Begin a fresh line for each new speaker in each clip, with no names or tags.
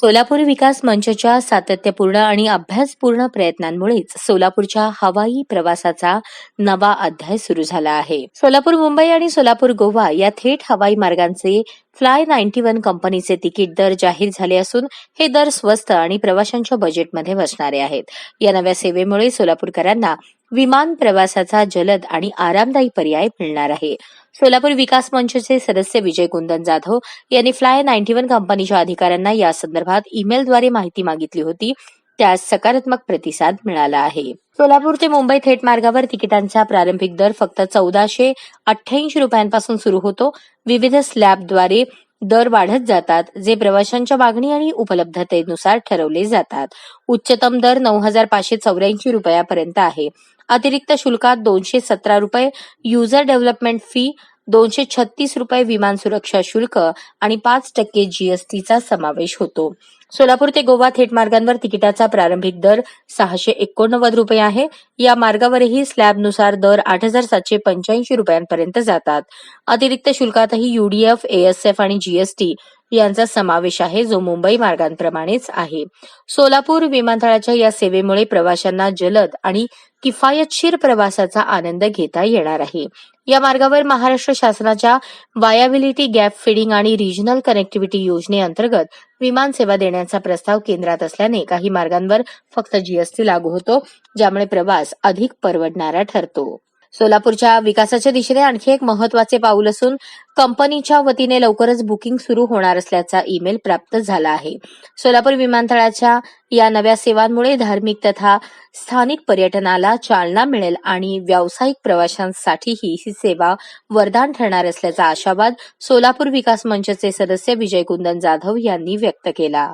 सोलापूर विकास मंचच्या सातत्यपूर्ण आणि अभ्यासपूर्ण प्रयत्नांमुळेच सोलापूरच्या हवाई प्रवासाचा नवा अध्याय सुरू झाला आहे. सोलापूर मुंबई आणि सोलापूर गोवा या थेट हवाई मार्गांचे फ्लाय नाईन्टी वन कंपनीचे तिकीट दर जाहीर झाले असून हे दर स्वस्त आणि प्रवाशांच्या बजेटमध्ये बसणारे आहेत. या नव्या सेवेमुळे सोलापूरकरांना विमान प्रवासाचा जलद आणि आरामदायी पर्याय मिळणार आहे. सोलापूर विकास मंचचे सदस्य विजय कुंदन जाधव यांनी फ्लाय नाईन्टी वन कंपनीच्या अधिकाऱ्यांना या संदर्भात ईमेलद्वारे माहिती मागितली होती. त्यास सकारात्मक प्रतिसाद मिळाला आहे. सोलापूर ते मुंबई थेट मार्गावर तिकिटांचा प्रारंभिक दर फक्त चौदाशे अठ्ठ्याऐंशी रुपयांपासून सुरू होतो. विविध स्लॅबद्वारे दर वाढत जातात जे प्रवाशांच्या मागणी आणि उपलब्धतेनुसार ठरवले जातात. उच्चतम दर नऊ हजार पाचशे चौऱ्याऐंशी रुपयापर्यंत आहे. अतिरिक्त शुल्कात दोनशे सतरा रुपये युजर डेव्हलपमेंट फी दोनशे छत्तीस रुपये विमान सुरक्षा शुल्क आणि पाच टक्के जीएसटीचा समावेश होतो. सोलापूर ते गोवा थेट मार्गांवर तिकिटाचा प्रारंभिक दर सहाशे एकोणनव्वद रुपये आहे. या मार्गावरही स्लॅबनुसार दर आठ हजार सातशे पंच्याऐंशी रुपयांपर्यंत जातात. अतिरिक्त शुल्कातही युडीएफ एएसएफ आणि जीएसटी यांचा समावेश आहे जो मुंबई मार्गांप्रमाणेच आहे. सोलापूर विमानतळाच्या या सेवेमुळे प्रवाशांना जलद आणि किफायतशीर प्रवासाचा आनंद घेता येणार आहे. या मार्गावर महाराष्ट्र शासनाच्या वायाबिलिटी गॅप फिडिंग आणि रिजनल कनेक्टिव्हिटी योजनेअंतर्गत विमान सेवा देण्याचा प्रस्ताव केंद्रात असल्याने काही मार्गांवर फक्त जीएसटी लागू होतो ज्यामुळे प्रवास अधिक परवडणारा ठरतो. सोलापूरच्या विकासाच्या दिशेने आणखी एक महत्त्वाचे पाऊल असून कंपनीच्या वतीने लवकरच बुकिंग सुरू होणार असल्याचा ईमेल प्राप्त झाला आहे. सोलापूर विमानतळाच्या या नव्या सेवांमुळे धार्मिक तथा स्थानिक पर्यटनाला चालना मिळेल आणि व्यावसायिक प्रवाशांसाठीही ही सेवा वरदान ठरणार असल्याचा आशावाद सोलापूर विकास मंचचे सदस्य विजय कुंदन जाधव यांनी व्यक्त केला.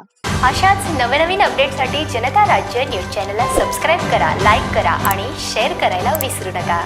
अशाच नवनवीन अपडेटसाठी जनता राज्य न्यूज चॅनलला सबस्क्राईब करा लाईक करा आणि शेअर करायला विसरू नका.